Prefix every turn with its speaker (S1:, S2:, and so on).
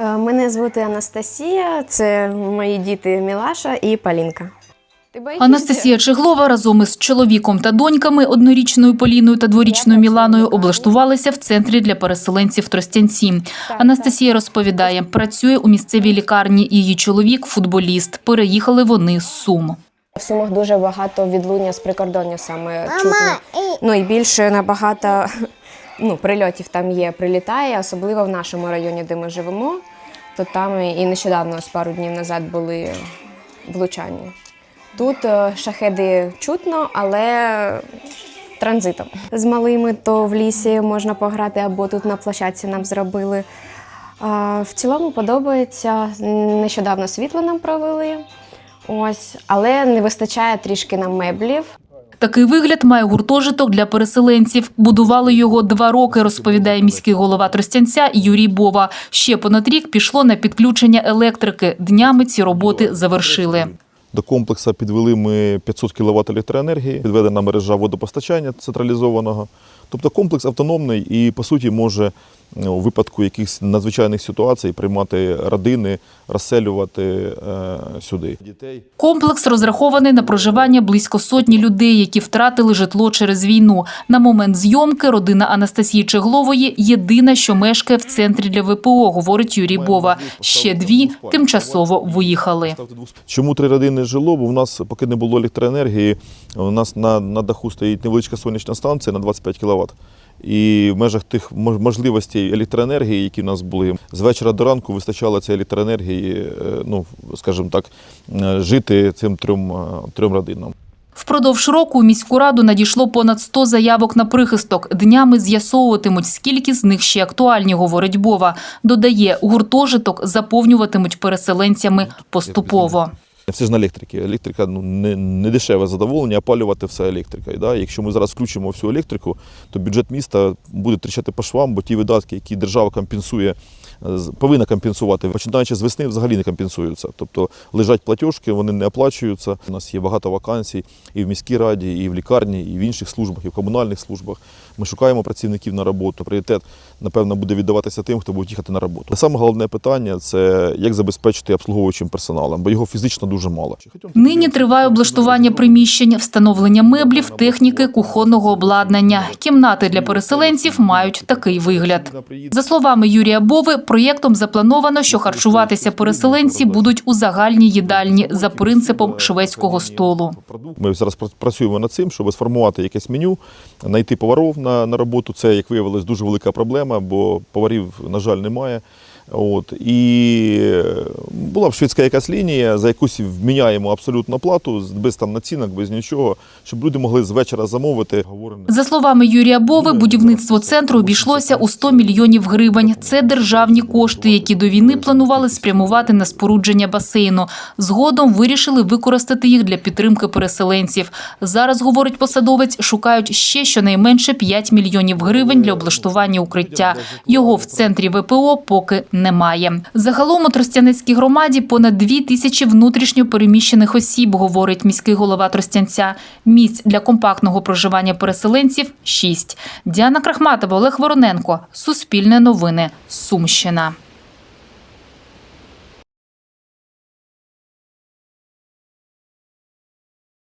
S1: Е, Мене звати Анастасія, це мої діти Мілаша і боїшся?
S2: Анастасія Чеглова разом із чоловіком та доньками, однорічною Поліною та дворічною Міланою, облаштувалися в центрі для переселенців Тростянці. Анастасія розповідає, працює у місцевій лікарні. Її чоловік футболіст. Переїхали вони з Сум.
S1: В Сумах дуже багато відлуння з прикордоння саме чутно. Ну і більше набагато ну, прильотів там є, прилітає, особливо в нашому районі, де ми живемо. То там і нещодавно, з пару днів назад, були влучання. Тут е, шахеди чутно, але транзитом. З малими то в лісі можна пограти, або тут на площадці нам зробили. В цілому подобається. Нещодавно світло нам провели. Ось, але не вистачає трішки нам меблів.
S2: Такий вигляд має гуртожиток для переселенців. Будували його два роки, розповідає міський голова Тростянця Юрій Бова. Ще понад рік пішло на підключення електрики. Днями ці роботи завершили.
S3: До комплексу підвели ми 500 кВт електроенергії, підведена мережа водопостачання централізованого. Тобто комплекс автономний і, по суті, може у випадку якихось надзвичайних ситуацій приймати родини, розселювати е, сюди.
S2: Комплекс розрахований на проживання близько сотні людей, які втратили житло через війну. На момент зйомки родина Анастасії Чеглової єдина, що мешкає в центрі для ВПО, говорить Юрій Бова. Ще дві тимчасово виїхали.
S3: Чому три родини жило? Бо в нас, поки не було електроенергії, у нас на, на даху стоїть невеличка сонячна станція на 25 кВт. І в межах тих мож- можливостей електроенергії, які в нас були, з вечора до ранку вистачало цієї електроенергії, е, ну, скажімо так, е, жити цим трьом, е, трьом родинам.
S2: Впродовж року у міську раду надійшло понад 100 заявок на прихисток. Днями з'ясовуватимуть, скільки з них ще актуальні, говорить Бова. Додає, гуртожиток заповнюватимуть переселенцями поступово.
S3: Все ж на електрики. Електрика ну, не, не дешеве задоволення, опалювати все електрикою. Да? Якщо ми зараз включимо всю електрику, то бюджет міста буде тріщати по швам, бо ті видатки, які держава компенсує, е, повинна компенсувати, починаючи з весни, взагалі не компенсуються. Тобто лежать платіжки, вони не оплачуються. У нас є багато вакансій і в міській раді, і в лікарні, і в інших службах, і в комунальних службах. Ми шукаємо працівників на роботу. Пріоритет, напевно, буде віддаватися тим, хто буде їхати на роботу. Саме головне питання це як забезпечити обслуговуючим персоналом, бо його фізично дуже мало.
S2: Нині триває облаштування приміщень, встановлення меблів, техніки, кухонного обладнання. Кімнати для переселенців мають такий вигляд. За словами Юрія Бови, проєктом заплановано, що харчуватися переселенці будуть у загальній їдальні за принципом шведського столу.
S3: Ми зараз пр- працюємо над цим, щоб сформувати якесь меню, знайти поваров на, на роботу. Це, як виявилось, дуже велика проблема, бо поварів, на жаль, немає. От. І е, була б швидка якась лінія, за якусь вміняємо абсолютно плату, без там націнок, без нічого, щоб люди могли з вечора замовити.
S2: За словами Юрія Бови, будівництво центру обійшлося у 100 мільйонів гривень. Це державні кошти, які до війни планували спрямувати на спорудження басейну. Згодом вирішили використати їх для підтримки переселенців. Зараз, говорить посадовець, шукають ще щонайменше 5 мільйонів гривень для облаштування укриття. Його в центрі ВПО поки немає. Загалом у Тростянецькій громаді понад дві тисячі внутрішньо переміщених осіб, говорить міський голова Тростянця. Місць для компактного проживання переселенців – шість. Діана Крахматова, Олег Вороненко. Суспільне новини. Сумщина.